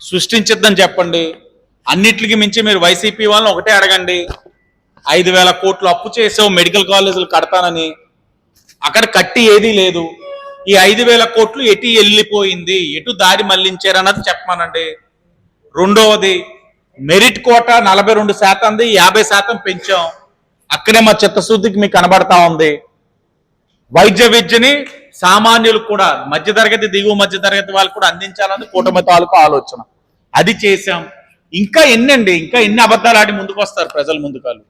సృష్టించద్దని చెప్పండి. అన్నిటికి మించి మీరు వైసీపీ వాళ్ళని ఒకటే అడగండి. ఐదు వేల కోట్లు అప్పు చేసావు మెడికల్ కాలేజీలు కడతానని. అక్కడ కట్టి ఏదీ లేదు. ఈ ఐదు వేల కోట్లు ఎటు వెళ్ళిపోయింది ఎటు దారి మళ్ళించారన్నది చెప్పమానండి. రెండవది మెరిట్ కోట నలభై రెండు శాతంది యాభై శాతం పెంచాం. అక్కడే మా చిత్తశుద్ధికి మీకు కనబడతా ఉంది. వైద్య విద్యని సామాన్యులు కూడా మధ్యతరగతి దిగువ మధ్యతరగతి వాళ్ళు కూడా అందించాలని కూటమి తాలూకు ఆలోచన. అది చేశాం. ఇంకా ఎన్నండి? ఇంకా ఎన్ని అబద్ధాలు ఆడి ముందుకు వస్తారు ప్రజల ముందుకాలు?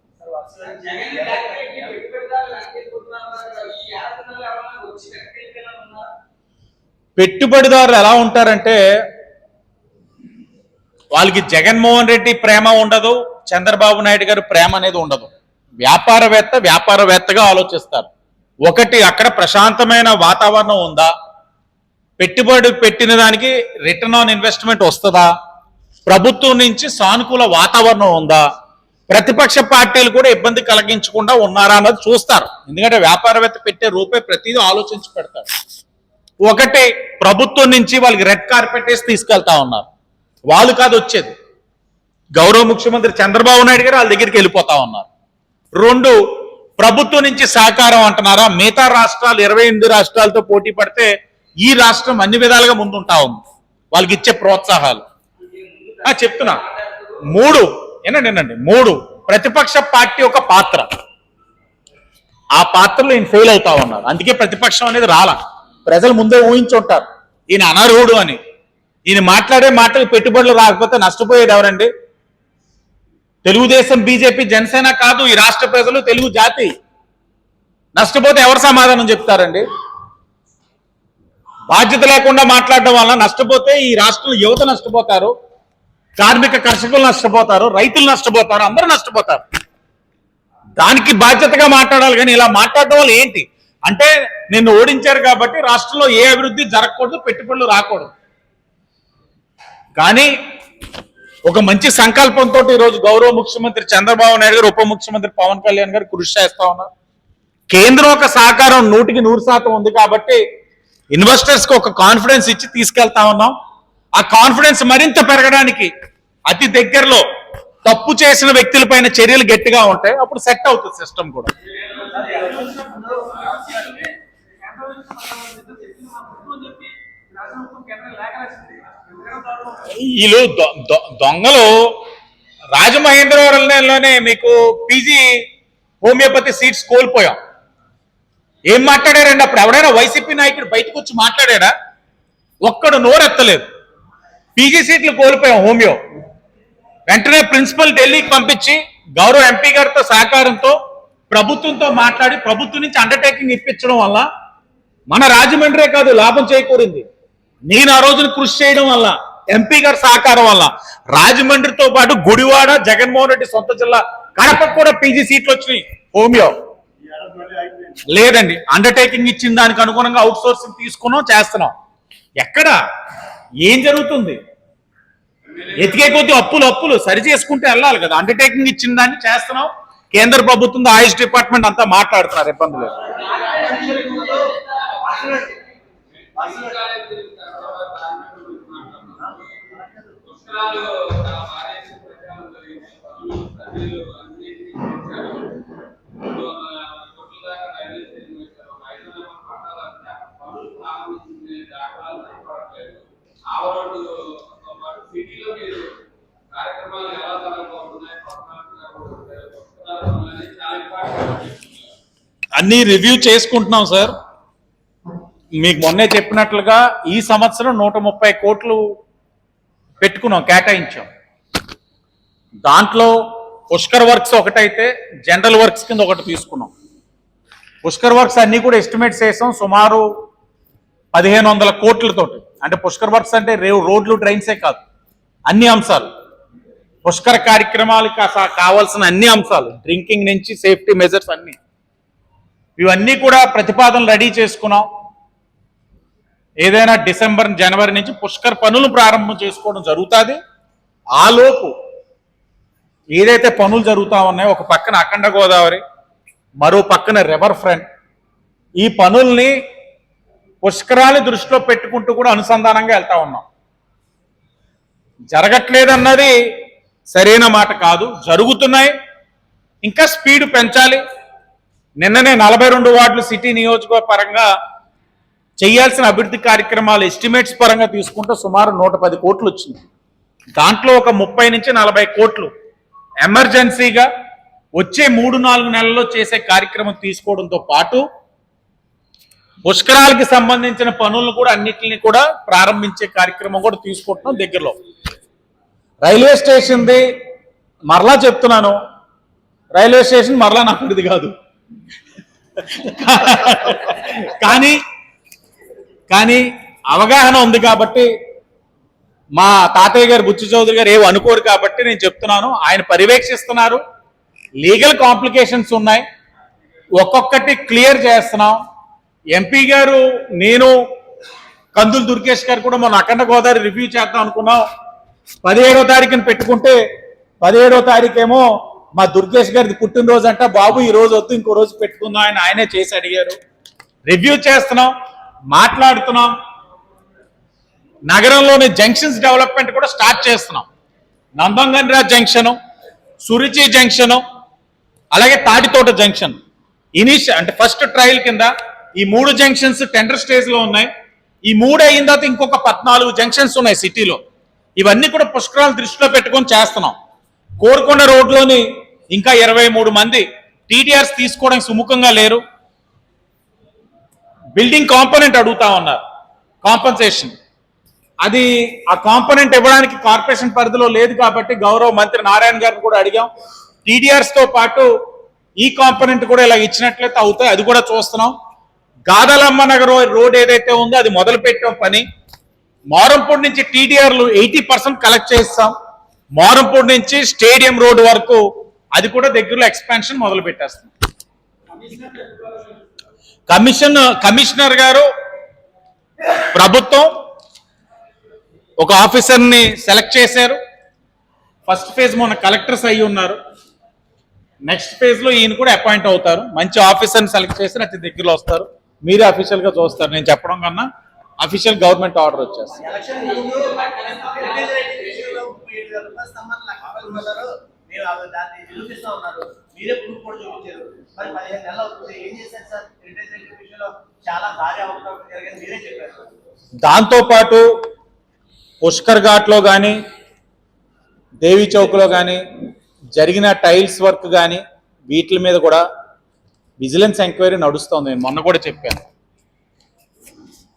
పెట్టుబడిదారులు ఎలా ఉంటారంటే వాళ్ళకి జగన్మోహన్ రెడ్డి ప్రేమ ఉండదు చంద్రబాబు నాయుడు గారు ప్రేమ అనేది ఉండదు. వ్యాపారవేత్త వ్యాపారవేత్తగా ఆలోచిస్తారు. ఒకటి అక్కడ ప్రశాంతమైన వాతావరణం ఉందా? పెట్టుబడి పెట్టిన దానికి రిటర్న్ ఆన్ ఇన్వెస్ట్మెంట్ వస్తుందా? ప్రభుత్వం నుంచి సానుకూల వాతావరణం ఉందా? ప్రతిపక్ష పార్టీలు కూడా ఇబ్బంది కలిగించకుండా ఉన్నారా అన్నది చూస్తారు. ఎందుకంటే వ్యాపారవేత్త పెట్టే రూపే ప్రతిదీ ఆలోచించి పెడతారు. ఒకటి ప్రభుత్వం నుంచి వాళ్ళకి రెడ్ కార్పెట్ వేసి తీసుకెళ్తా ఉన్నారు. వాళ్ళు కాదు వచ్చేది. గౌరవ ముఖ్యమంత్రి చంద్రబాబు నాయుడు గారు వాళ్ళ దగ్గరికి వెళ్ళిపోతా ఉన్నారు. రెండు ప్రభుత్వం నుంచి సహకారం అంటున్నారా? మిగతా రాష్ట్రాలు ఇరవై ఎనిమిది రాష్ట్రాలతో పోటీ పడితే ఈ రాష్ట్రం అన్ని విధాలుగా ముందుంటా ఉంది. వాళ్ళకి ఇచ్చే ప్రోత్సాహాలు. చెప్తున్నా. మూడు. ఏనండి ఏనండి మూడు. ప్రతిపక్ష పార్టీ ఒక పాత్ర. ఆ పాత్రలో ఈయన ఫెయిల్ అవుతా ఉన్నారు. అందుకే ప్రతిపక్షం అనేది రాల. ప్రజలు ముందే ఊహించుంటారు. ఈయన అనర్హుడు అని. ఈయన మాట్లాడే మాటలు పెట్టుబడులు రాకపోతే నష్టపోయేది ఎవరండి? తెలుగుదేశం బీజేపీ జనసేన కాదు ఈ రాష్ట్ర ప్రజలు తెలుగు జాతి. నష్టపోతే ఎవరు సమాధానం చెప్తారండి? బాధ్యత లేకుండా మాట్లాడడం వల్ల నష్టపోతే ఈ రాష్ట్రంలో యువత నష్టపోతారు కార్మిక కర్షకులు నష్టపోతారు రైతులు నష్టపోతారు అందరూ నష్టపోతారు. దానికి బాధ్యతగా మాట్లాడాలి కానీ ఇలా మాట్లాడడం వల్ల ఏంటి? అంటే నిన్ను ఓడించారు కాబట్టి రాష్ట్రంలో ఏ అభివృద్ధి జరగకూడదు పెట్టుబడులు రాకూడదు. కానీ ఒక మంచి సంకల్పంతో ఈరోజు గౌరవ ముఖ్యమంత్రి చంద్రబాబు నాయుడు గారు ఉప ముఖ్యమంత్రి పవన్ కళ్యాణ్ గారు కృషి చేస్తా ఉన్నారు. కేంద్రం ఒక సహకారం నూటికి నూరు శాతం ఉంది కాబట్టి ఇన్వెస్టర్స్కి ఒక కాన్ఫిడెన్స్ ఇచ్చి తీసుకెళ్తా ఉన్నాం. ఆ కాన్ఫిడెన్స్ మరింత పెరగడానికి అతి దగ్గరలో తప్పు చేసిన వ్యక్తులపైన చర్యలు గట్టిగా ఉంటాయి. అప్పుడు సెట్ అవుతుంది సిస్టమ్ కూడా. వీళ్ళు దొంగలు రాజమహేంద్రవరంలోనే మీకు పీజీ హోమియోపతి సీట్స్ కోల్పోయాం. ఏం మాట్లాడారండి? అప్పుడు ఎవడైనా వైసీపీ నాయకుడు బయటకు వచ్చి మాట్లాడా ఒక్కడు నోరెత్తలేదు. పీజీ సీట్లు కోల్పోయాం హోమియో. వెంటనే ప్రిన్సిపల్ ఢిల్లీకి పంపించి గౌరవ ఎంపీ గారితో సహకారంతో ప్రభుత్వంతో మాట్లాడి ప్రభుత్వం నుంచి అండర్టేకింగ్ ఇప్పించడం వల్ల మన రాజమండ్రే కాదు లాభం చేకూరింది. నేను ఆ రోజున కృషి చేయడం వల్ల ఎంపీ గారి సహకారం వల్ల రాజమండ్రితో పాటు గుడివాడ జగన్మోహన్ రెడ్డి సొంత జిల్లా కడపకు కూడా పీజీ సీట్లు వచ్చినాయి. హోమియో. లేదండి అండర్టేకింగ్ ఇచ్చిన దానికి అనుగుణంగా అవుట్ సోర్సింగ్ తీసుకున్నాం చేస్తున్నాం. ఎక్కడ? ఏం జరుగుతుంది? ఎతికే కొద్ది అప్పులు అప్పులు సరి చేసుకుంటే వెళ్ళాలి కదా. అండర్టేకింగ్ ఇచ్చిన దాన్ని చేస్తున్నాం. కేంద్ర ప్రభుత్వం ఆయుష్ డిపార్ట్మెంట్ అంతా మాట్లాడుతున్నారు ఇబ్బందులు. పుష్కరాలు భారీ ప్రచారం జరిగింది ప్రజలు వందల యాభై కోట్ల దాకా రైల్వే స్టేషన్ ఒక ఐదు వందల పనులు దాఖలాలు కనపడట్లేదు ఆ రోడ్డు పాటు సిటీలో మీరు కార్యక్రమాలు ఎలా జరగబోతున్నాయి అన్ని రివ్యూ చేసుకుంటున్నాం సార్. మీకు మొన్నే చెప్పినట్లుగా ఈ సంవత్సరం నూట ముప్పై కోట్లు పెట్టుకున్నాం కేటాయించాం. దాంట్లో పుష్కర్ వర్క్స్ ఒకటైతే జనరల్ వర్క్స్ కింద ఒకటి తీసుకున్నాం. పుష్కర్ వర్క్స్ అన్నీ కూడా ఎస్టిమేట్స్ వేసాం సుమారు పదిహేను వందల కోట్లతోటి. అంటే పుష్కర్ వర్క్స్ అంటే రేవు రోడ్లు ట్రైన్సే కాదు అన్ని అంశాలు. పుష్కర కార్యక్రమాలకు కావాల్సిన అన్ని అంశాలు డ్రింకింగ్ నుంచి సేఫ్టీ మెజర్స్ అన్నీ. ఇవన్నీ కూడా ప్రతిపాదనలు రెడీ చేసుకున్నాం. ఏదైనా డిసెంబర్ జనవరి నుంచి పుష్కర్ పనులు ప్రారంభం చేసుకోవడం జరుగుతుంది. ఆలోపు ఏదైతే పనులు జరుగుతూ ఉన్నాయో ఒక పక్కన అఖండ గోదావరి మరో పక్కన రివర్ ఫ్రంట్ ఈ పనుల్ని పుష్కరాలు దృష్టిలో పెట్టుకుంటూ కూడా అనుసంధానంగా వెళ్తా ఉన్నాం. జరగట్లేదన్నది సరైన మాట కాదు. జరుగుతున్నాయి. ఇంకా స్పీడ్ పెంచాలి. నిన్ననే నలభై రెండు వార్డులు సిటీ నియోజకవర్గ పరంగా చేయాల్సిన అభివృద్ధి కార్యక్రమాలు ఎస్టిమేట్స్ పరంగా తీసుకుంటే సుమారు నూట పది కోట్లు వచ్చింది. దాంట్లో ఒక ముప్పై నుంచి నలభై కోట్లు ఎమర్జెన్సీగా వచ్చే మూడు నాలుగు నెలల్లో చేసే కార్యక్రమం తీసుకోవడంతో పాటు పుష్కరాలకి సంబంధించిన పనులను కూడా అన్నిటిని కూడా ప్రారంభించే కార్యక్రమం కూడా తీసుకుంటున్నాం దగ్గరలో. రైల్వే స్టేషన్ది మరలా చెప్తున్నాను. రైల్వే స్టేషన్ మరలా నాకు కాదు. కానీ కానీ అవగాహన ఉంది కాబట్టి మా తాతయ్య గారు బుచ్చి చౌదరి గారు ఏవి అనుకోరు కాబట్టి నేను చెప్తున్నాను. ఆయన పర్యవేక్షిస్తున్నారు. లీగల్ కాంప్లికేషన్స్ ఉన్నాయి. ఒక్కొక్కటి క్లియర్ చేస్తున్నాం. ఎంపీ గారు నేను కందులు దుర్గేష్ గారు కూడా మన అఖండ గోదావరి రివ్యూ చేద్దాం అనుకున్నాం. పదిహేడో తారీఖున పెట్టుకుంటే పదిహేడో తారీఖేమో మా దుర్గేష్ గారిది పుట్టినరోజు అంట. బాబు ఈ రోజు వద్దు ఇంకో రోజు పెట్టుకుందాం ఆయన ఆయనే చేసి అడిగారు. రివ్యూ చేస్తున్నాం. మాట్లాడుతున్నాం. నగరంలోని జంక్షన్స్ డెవలప్మెంట్ కూడా స్టార్ట్ చేస్తున్నాం. నందంగన్రా జంక్షను సురిచి జంక్షను అలాగే తాటితోట జంక్షన్. ఇనిష్ అంటే ఫస్ట్ ట్రయల్ కింద ఈ మూడు జంక్షన్స్ టెండర్ స్టేజ్లో ఉన్నాయి. ఈ మూడు అయిన తర్వాత ఇంకొక పద్నాలుగు జంక్షన్స్ ఉన్నాయి సిటీలో. ఇవన్నీ కూడా పుష్కరాలు దృష్టిలో పెట్టుకొని చేస్తున్నాం. కోరుకొండ రోడ్లోని ఇంకా ఇరవై మూడు మంది టీడీఆర్స్ తీసుకోవడానికి సుముఖంగా లేరు. బిల్డింగ్ కాంపోనెంట్ అడుగుతా ఉన్నారు. కాంపన్సేషన్. అది ఆ కాంపోనెంట్ ఇవ్వడానికి కార్పొరేషన్ పరిధిలో లేదు కాబట్టి గౌరవ మంత్రి నారాయణ గారిని కూడా అడిగాం. టీడీఆర్స్తో పాటు ఈ కాంపోనెంట్ కూడా ఇలా ఇచ్చినట్లయితే అవుతాయి అది కూడా చూస్తున్నాం. గాదలమ్మ నగర్ రోడ్ ఏదైతే ఉందో అది మొదలు పెట్టాం పని. మోరంపూడి నుంచి టీడీఆర్లు ఎయిటీ పర్సెంట్ కలెక్ట్ చేస్తాం. మోరంపూడి నుంచి స్టేడియం రోడ్ వరకు అది కూడా దగ్గరలో ఎక్స్పాన్షన్ మొదలు పెట్టేస్తాం కమిషన్ కమిషనర్ గారు ప్రభుత్వం ఒక ఆఫీసర్ని సెలెక్ట్ చేశారు. ఫస్ట్ ఫేజ్ మొన్న కలెక్టర్స్ అయి ఉన్నారు. నెక్స్ట్ ఫేజ్లో ఈయన కూడా అపాయింట్ అవుతారు. మంచి ఆఫీసర్ని సెలెక్ట్ చేసి అతి దగ్గరలో వస్తారు. మీరే అఫీషియల్గా చూస్తారు. నేను చెప్పడం కన్నా అఫీషియల్ గవర్నమెంట్ ఆర్డర్ వచ్చేస్తుంది. మీరు దాన్ని నిరూపిస్తా ఉన్నారు. మీరే ప్రూఫ్ కూడా చూపించారు. మరి పదిహేను నెలలు అవుతుంది. ఏం చేశారు సార్? విషయంలో చాలా భారీ అవకాశం జరిగింది. మీరే చెప్పారు. పుష్కర్ ఘాట్లో కానీ దేవి చౌక్లో కానీ జరిగిన టైల్స్ వర్క్ కానీ వీటి మీద కూడా విజిలెన్స్ ఎంక్వైరీ నడుస్తోంది. నేను మొన్న కూడా చెప్పాను.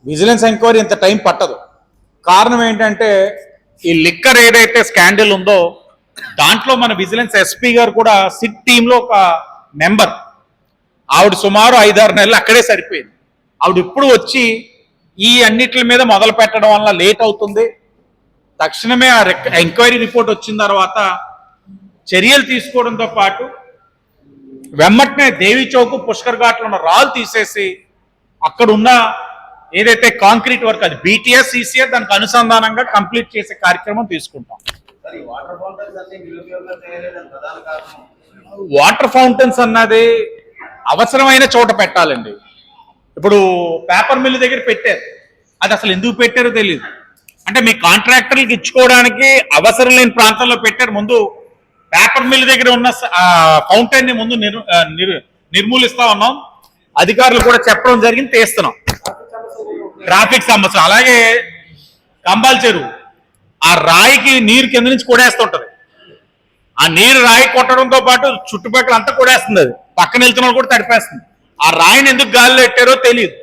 విజిలెన్స్ ఎంక్వైరీ ఇంత టైం పట్టదు. కారణం ఏంటంటే ఈ లిక్కర్ ఏదైతే స్కాండిల్ ఉందో దాంట్లో మన విజిలెన్స్ ఎస్పీ గారు కూడా సిట్ టీంలో ఒక మెంబర్ ఆవిడ సుమారు ఐదారు నెలలు అక్కడే సరిపోయింది. ఆవిడ ఇప్పుడు వచ్చి ఈ అన్నిటి మీద మొదలు పెట్టడం వల్ల లేట్ అవుతుంది. తక్షణమే ఆ ఎంక్వైరీ రిపోర్ట్ వచ్చిన తర్వాత చర్యలు తీసుకోవడంతో పాటు వెమ్మటనే దేవి చౌక్ పుష్కర్ ఘాట్లో ఉన్న రాళ్ళు తీసేసి అక్కడ ఉన్న ఏదైతే కాంక్రీట్ వర్క్ అది బీటీఎస్ ఈసీఆర్ దానికి అనుసంధానంగా కంప్లీట్ చేసే కార్యక్రమం తీసుకుంటాం. వాటర్ ఫౌంటైన్స్ అన్నది అవసరమైన చోట పెట్టాలండి. ఇప్పుడు పేపర్ మిల్ దగ్గర పెట్టారు. అది అసలు ఎందుకు పెట్టారో తెలియదు అంటే మీ కాంట్రాక్టర్లకు ఇచ్చుకోవడానికి అవసరం లేని ప్రాంతంలో పెట్టారు. ముందు పేపర్ మిల్ దగ్గర ఉన్న ఫౌంటైన్ని ముందు నిర్మూలిస్తా ఉన్నాం. అధికారులు కూడా చెప్పడం జరిగింది తీస్తున్నాం. ట్రాఫిక్ సమస్య. అలాగే కంబాల్ చెరువు. ఆ రాయికి నీరు కింద నుంచి కొడేస్తుంటది. ఆ నీరు రాయి కొట్టడంతో పాటు చుట్టుపక్కల అంతా కొడేస్తుంది అది. పక్కన వెళ్తున్న వాళ్ళు కూడా తడిపేస్తుంది. ఆ రాయిని ఎందుకు గాలిలో పెట్టారో తెలియదు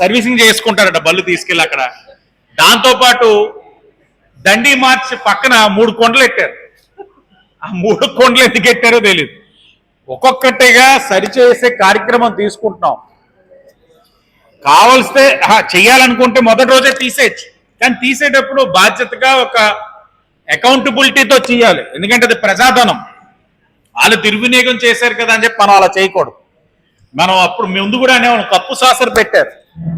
సర్వీసింగ్ చేసుకుంటారట బళ్ళు తీసుకెళ్ళి అక్కడ. దాంతో పాటు దండి మార్చ్ పక్కన మూడు కొండలు ఎట్టారు. ఆ మూడు కొండలు ఎందుకు ఎట్టారో తెలియదు ఒక్కొక్కటిగా సరిచేసే కార్యక్రమం తీసుకుంటున్నాం. కావలిస్తే చేయాలనుకుంటే మొదటి రోజే తీసేయచ్చు. కానీ తీసేటప్పుడు బాధ్యతగా ఒక అకౌంటబిలిటీతో చేయాలి ఎందుకంటే అది ప్రజాధనం. వాళ్ళు దుర్వినియోగం చేశారు కదా అని చెప్పి మనం అలా చేయకూడదు. మనం అప్పుడు ముందు కూడా అనేవాళ్ళం కప్పు సాసర్ పెట్టారు.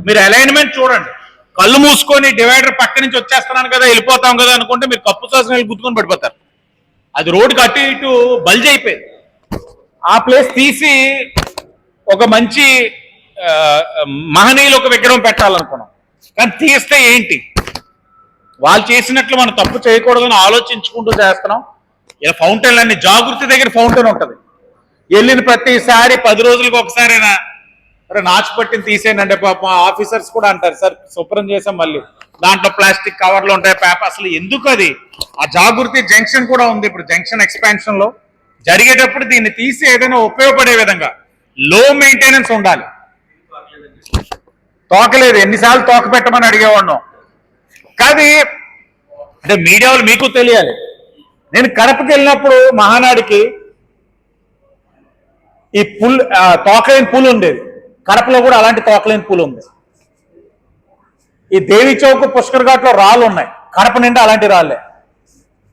మీరు అలైన్మెంట్ చూడండి. కళ్ళు మూసుకొని డివైడర్ పక్క నుంచి వచ్చేస్తున్నాను కదా వెళ్ళిపోతాం కదా అనుకుంటే మీరు కప్పు సాసర్ వెళ్ళి గుర్తుకొని పడిపోతారు. అది రోడ్డుకి అటు ఇటు బల్జ్ అయిపోయింది. ఆ ప్లేస్ తీసి ఒక మంచి మహనీయులు ఒక విగ్రహం పెట్టాలనుకున్నాం. కానీ తీస్తే ఏంటి? వాళ్ళు చేసినట్లు మనం తప్పు చేయకూడదని ఆలోచించుకుంటూ చేస్తున్నాం. ఇలా ఫౌంటైన్ అన్ని జాగృతి దగ్గర ఫౌంటైన్ ఉంటుంది. వెళ్ళిన ప్రతిసారి పది రోజులకు ఒకసారైనా అరే నాచు పట్టిని తీసేయండి పాపం ఆఫీసర్స్ కూడా అంటారు సార్ శుభ్రం చేసాం మళ్ళీ. దాంట్లో ప్లాస్టిక్ కవర్లు ఉంటాయి పేపర్. అసలు ఎందుకు అది? ఆ జాగృతి జంక్షన్ కూడా ఉంది ఇప్పుడు జంక్షన్ ఎక్స్పాన్షన్లో జరిగేటప్పుడు దీన్ని తీసి ఏదైనా ఉపయోగపడే విధంగా లో మెయింటెనెన్స్ ఉండాలి. తోకలేదు. ఎన్నిసార్లు తోక పెట్టమని అడిగేవాడు కాదు అంటే మీడియా వాళ్ళు మీకు తెలియాలి. నేను కడపకి వెళ్ళినప్పుడు మహానాడికి ఈ పుల్ తోకలేని పూలు ఉండేది. కడపలో కూడా అలాంటి తోకలేని పూలు ఉంది. ఈ దేవి చౌక్ పుష్కర్ ఘాట్లో రాళ్ళు ఉన్నాయి. కడప నిండా అలాంటి రాళ్ళే.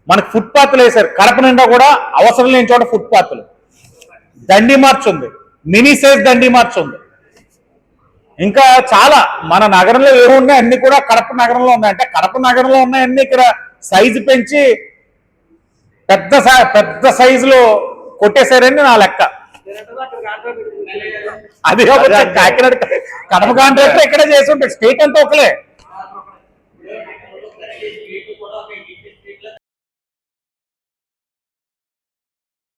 మనకు ఫుట్పాత్లు వేశారు. కడప నిండా కూడా అవసరం లేని చోట ఫుట్పాత్లు. దండి మార్చ్ ఉంది. మినీ సైజ్ దండి మార్చ్ ఉంది. ఇంకా చాలా మన నగరంలో ఏమున్నాయి అన్ని కూడా కడప నగరంలో ఉన్నాయి. అంటే కడప నగరంలో ఉన్నాయి అన్ని ఇక్కడ సైజు పెంచి పెద్ద పెద్ద సైజులో కొట్టేశారని నా లెక్క. అది కాకినాడ కడప కాంట్రాక్టర్ ఇక్కడే చేసి ఉంటాడు. స్టేట్ అంతా ఒకలే.